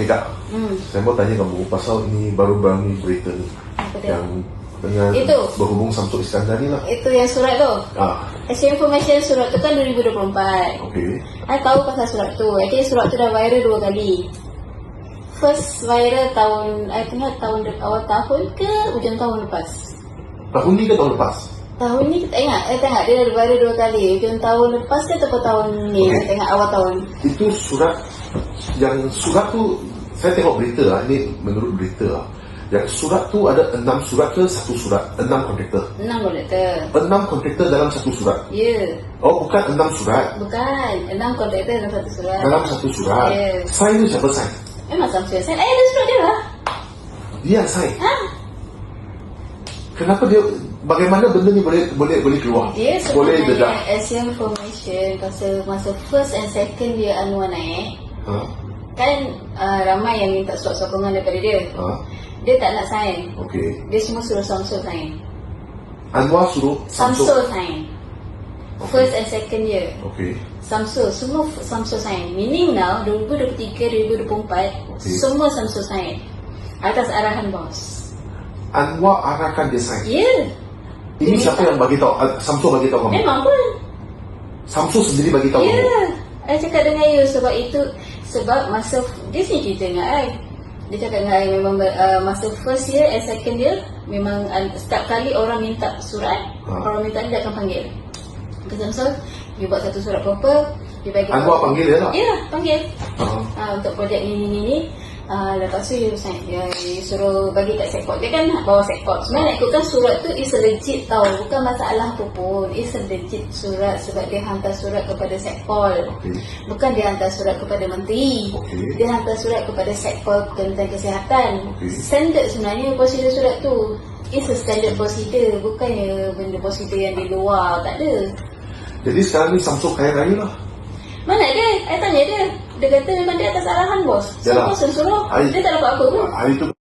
Okey kak, Hmm. saya mau tanya kamu pasal ini baru-baru ni berita ni Apa dia? yang dengan Itu. berhubung Samsung Iskandar ni lah. Itu yang surat tu. Ah, Hasil information surat tu kan 2024. okey. I tahu pasal surat tu. Think surat tu dah viral dua kali. First viral tahun, I tengok tahun awal tahun ke hujung tahun lepas. Tahun ni ke tahun lepas? Tahun ni kita ingat, I tengok dia dah viral dua kali. Hujung tahun lepas ke atau tahun ni? Okey. I tengok awal tahun. Itu surat yang surat tu saya tengok berita lah, ini menurut berita lah. Yang surat tu ada enam surat ke satu surat? Enam kontraktor. Enam kontraktor. Enam kontraktor dalam satu surat. Ya. Oh, bukan enam surat. Bukan. Enam kontraktor dalam satu surat. Dalam satu surat. Ya. Sign tu siapa sign? Memang Samsung Sen. Eh, ada surat dia lah. Dia sign. Ha? Kenapa dia bagaimana benda ni boleh boleh boleh keluar? Dia boleh sebenarnya dedak. as information pasal masa first and second dia Anwar naik Ha? kan uh, ramai yang minta surat sokongan daripada dia Ha? dia tak nak sign Okey. dia semua suruh Samsul sign Anwar suruh Samsul sign first and second year Okey. Samsul semua Samsul sign meaning now 2023 2024 Okey. semua Samsul sign atas arahan bos Anwar arahkan dia sign. ya yeah. Ini Dia siapa yang bagi tahu? Ah, Samsung bagi tahu kamu. memang pun Samsung sendiri bagi tahu Ya, kamu. I cakap dengan you sebab itu sebab masa dia sini cerita dengan I. Dia cakap dengan I memang uh, masa first year and second year memang uh, setiap kali orang minta surat, Ha. orang minta dia akan panggil. Kata Samsul, you buat satu surat proper, you bagi Anwar panggil dia lah. Ya, panggil. Ha. Uh, untuk projek ni ni ni. Uh, lepas tu sign, you, you suruh bagi kat sekot dia kan bawa sekot sebenarnya nak ikutkan surat tu is legit tau bukan masalah apa pun is legit surat sebab dia hantar surat kepada sekpol Okey. Bukan dia hantar surat kepada menteri. Okey. Dia hantar surat kepada Sekpol Kementerian Kesihatan. Okey. Standard sebenarnya prosedur surat tu. It's a standard procedure. Bukannya benda prosedur yang di luar. Tak ada. Jadi sekarang ni Samsung kaya raya lah. Mana dia? I tanya dia. Dia kata memang dia atas arahan bos. Yalah. Yang suruh? I- Dia tak dapat apa pun. Hari tu